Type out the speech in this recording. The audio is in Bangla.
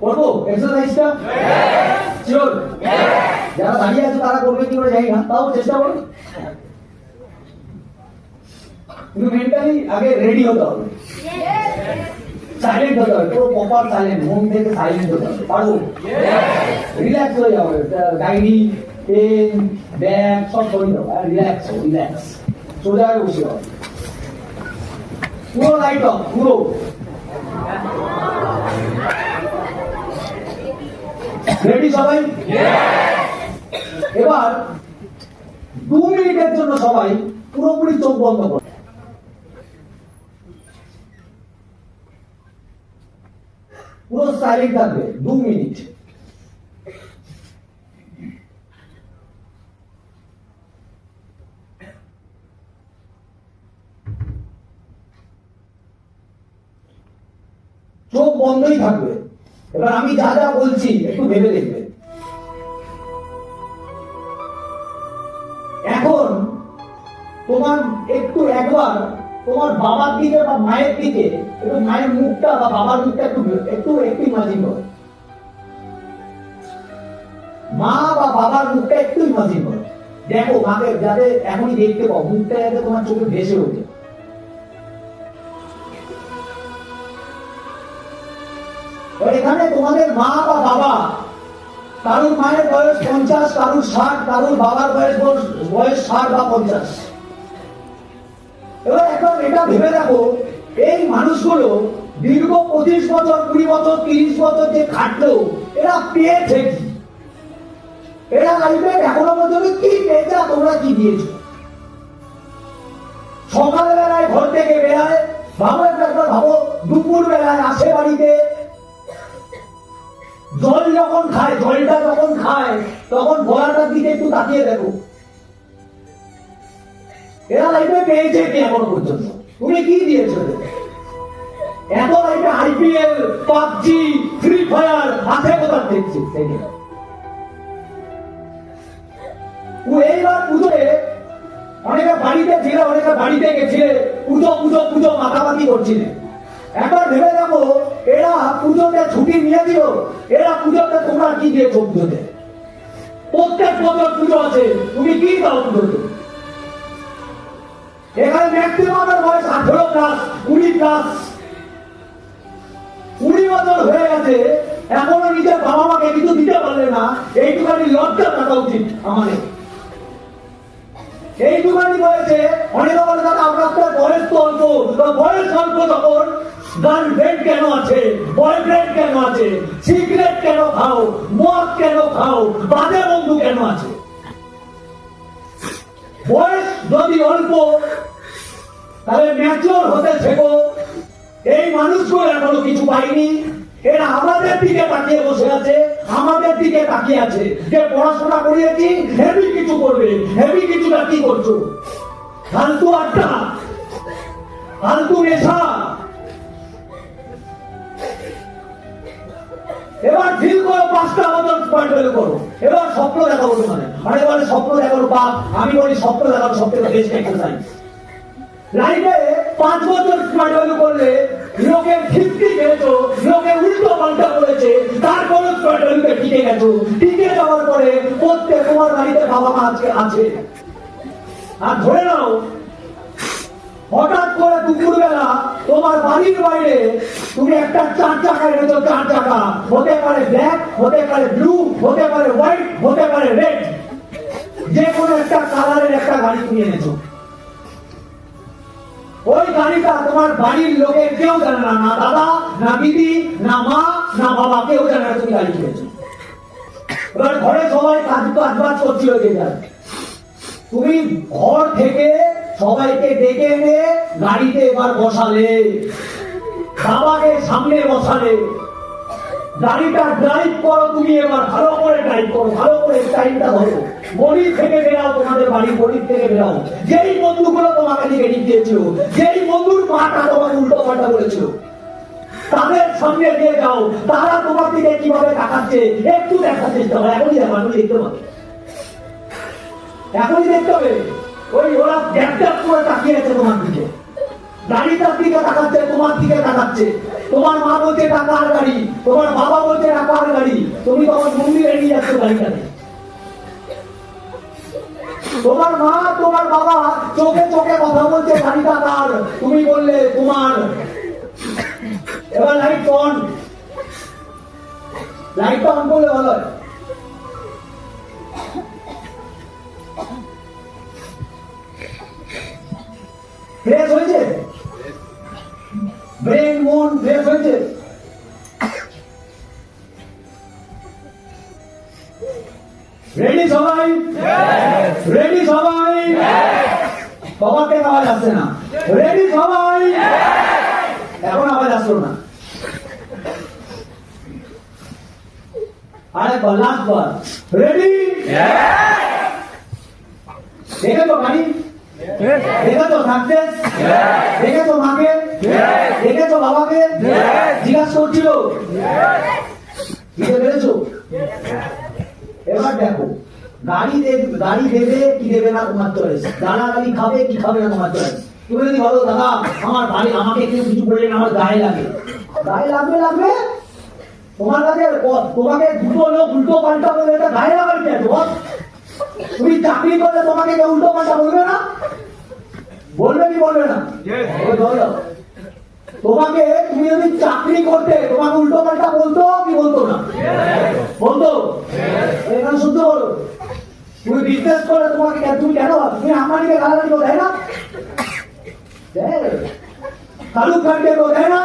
করব এক্সারসাইজটা চল যারা দাঁড়িয়ে আছে তারা করবে কি করে জানি না। তাও চেষ্টা করো। কিন্তু মেন্টালি আগে রেডি হতে হবে। সাইলেন্ট হতে হবে পুরো প্রপার সাইলেন্ট মন থেকে সাইলেন্ট হতে হবে। পারব? রিল্যাক্স হয়ে যাবে। ডায়েরি পেন ব্যাগ সব সরিয়ে দাও। রিল্যাক্স রিল্যাক্স সোজা বসে যাও। পুরো লাইট অফ পুরো। রেডি সবাই? এবার দু মিনিটের জন্য সবাই পুরোপুরি চোখ বন্ধ করো। পুরো সাইলেন্ট থাকবে দু মিনিট চোখ বন্ধই থাকবে। এবার আমি যা যা বলছি, একটু ভেবে দেখবে। এখন তোমার একটু একবার তোমার বাবার দিকে বা মায়ের দিকে, একটু মায়ের মুখটা বা বাবার মুখটা একটু একটু একটু ইমাজিন করো। মা বা বাবার মুখটা একটু ইমাজিন করো। দেখো, মাকে যাতে এখনই দেখতে পাও, মুখটা যাতে তোমার চোখে ভেসে ওঠে। এখানে তোমাদের মা বা বাবা, কারুর মায়ের বয়স পঞ্চাশ, কারুর ষাট, কারুর বাবার বয়স বয়স- ষাট বা পঞ্চাশ। এবার এখন এটা ভেবে দেখো, এই মানুষগুলো দীর্ঘ পঁচিশ বছর, কুড়ি বছর, তিরিশ বছর যে খাটলো, এরা পেয়েছে। এরা লাইফে এখনও পর্যন্ত কি পেয়েছে তোমরা কি দিয়েছ? তখন গলাটার দিকে একটু তাকিয়ে দেখো। এরা লাইফে পেয়েছে কি এখনও পর্যন্ত? তুমি কি দিয়েছ? এত লাইফে আইপিএল পাবজি ফ্রি ফায়ার আছে কোথাও দেখছি? এইবার পুজোতে অনেকে বাড়িতে ছিল, অনেকে বাড়িতে গেছে, পুজো পুজো পুজো মাথামাতি করছিলে। একবার ভেবে দেখো, এরা পুজোতে ছুটি নিয়ে দিল এরা পুজোতে তোমরা কি দিয়েছ পুজোতে? প্রত্যেক বছর পুজো আছে। তুমি কি দাও পুজোতে এখানে ম্যাক্সিমামের বয়স আঠেরো প্লাস কুড়ি প্লাস কুড়ি বছর হয়ে গেছে, এখনও নিজের বাবা মাকে কিছু দিতে পারলে না। এইটুখানি লজ্জা থাকা উচিত আমাদের। এইটুখানি বয়সে অনেকে বলে দাদা আপনার বয়স তো অল্প বয়স অল্প তখন। গার্লফ্রেন্ড কেন আছে? বয়ফ্রেন্ড কেন আছে? সিগারেট কেন খাও? মদ কেন খাও? বাজে বন্ধু কেন আছে? বয়স যদি অল্প, তাহলে ম্যাচিওর হতে শেখো। এই মানুষগুলো এখনও কিছু পাইনি এরা আমাদের দিকে তাকিয়ে বসে আছে, আমাদের দিকে তাকিয়ে আছে। যে পড়াশোনা করিয়েছি হেভি কিছু করবে। হেভি কিছুটা কি করছ? ফালতু আড্ডা, ফালতু নেশা। এবার ফিল করো পাঁচটা বছর পয়েন্ট ভ্যালু করো। এবার স্বপ্ন দেখাবো তোমাদের। অনেকে বলে স্বপ্ন দেখানো পাপ আমি বলি স্বপ্ন দেখানো সব থেকে বেস্ট এক্সারসাইজ লাইফে পাঁচ বছর স্মার্ট ভ্যালু করলে লোকে ফিফটি পেয়েছ লোকে উল্টো পাল্টা করেছে তারপরে স্মার্ট ভ্যালুতে টিকে গেছো। টিকে যাওয়ার পরে প্রত্যেক তোমার বাড়িতে বাবা মা আজকে আছে। আর ধরে নাও হঠাৎ করে দুপুরবেলা তোমার বাড়ির বাইরে তুমি একটা চার চাকা এনেছো চার চাকা, হতে পারে ব্ল্যাক হতে পারে ব্লু হতে পারে হোয়াইট হতে পারে রেড যে কোনো একটা কালারের একটা গাড়ি তুমি এনেছো। ওই গাড়িটা তোমার বাড়ির লোকের কেউ জানে না না দাদা, না দিদি, না মা, না বাবা, কেউ জানে না তুমি গাড়ি কিনেছো। এবার ঘরে সবাই কাজ কাজ বাজ করছিল যে যার। তুমি ঘর থেকে সবাইকে ডেকে এনে গাড়িতে এবার বসালে, বাবাকে সামনে বসালে। গাড়িটা ড্রাইভ করো তুমি এবার, ভালো করে ড্রাইভ করো, ভালো করে টাইমটা ধরো। গরিব থেকে বেরাও, তোমাদের বাড়ি গরিব থেকে বেরাও। যেই বন্ধুগুলো তোমাকে নেগেটিভ দিয়েছিল যেই বন্ধুর মাটা তোমাকে উল্টো পাল্টা বলেছিল, তাদের সঙ্গে দিয়ে যাও। তারা তোমার দিকে কীভাবে তাকাচ্ছে, একটু দেখার চেষ্টা করো। এখনই দেখো, এখনই দেখতে পাবে। এখনই দেখতে হবে। ওই ওরা ড্যাপ করে তাকিয়ে আছে তোমার দিকে। দিকে তাকাচ্ছে। যাচ্ছে তোমার মা বলছে গাড়ি। তোমার বাবা বলছে এটা গাড়ি। তুমি নিয়ে যাচ্ছ তোমার মা, তোমার বাবা চোখে চোখে কথা বলছে গাড়িটা কার? তুমি বললে, তোমার। এবার লাইট অন লাইটটা অন করলে ভালো হয়। ব্রেন মন ফ্রেশ হয়েছে। রেডি সবাই? রেডি সবাই? বাবাকে আওয়াজ আসছে না। রেডি সবাই? এখন আওয়াজ আসলো না। আরেকবার লাস্ট বার রেডি দেখেছ গাড়ি দেখেছ সাকসেস দেখেছ মাকে? দেখেছ বাবাকে? জিজ্ঞাসা করছিল? বুঝতে পেরেছ? এবার দেখো গাড়ি দেব গাড়ি দেবে কি দেবে না তোমার চয়েস দাদা গাড়ি খাবে কি খাবে না তোমার চয়েস তুমি যদি বলো দাদা আমার বাড়ি আমাকে কেউ কিছু বললেন আমার গায়ে লাগে। গায়ে লাগবে লাগবে? তোমার কাছে তোমাকে দুটো লোক উল্টো পাল্টা বলে এটা গায়ে লাগার কি আছে? তুমি চাকরি করলে তোমাকে কেউ উল্টো পাল্টা বলবে না? বলবে কি বলবে না। তোমাকে তুমি যদি চাকরি করতে তোমাকে উল্টো পাল্টা বলতো কি বলতো না? বলতো? এখানে শুদ্ধ বলো। তুমি বিজনেস করে তোমাকে তুমি কেন তুমি আম্বানিকে গালাগালি কেউ দেয় না। শাহরুখ খানকে কেউ দেয় না?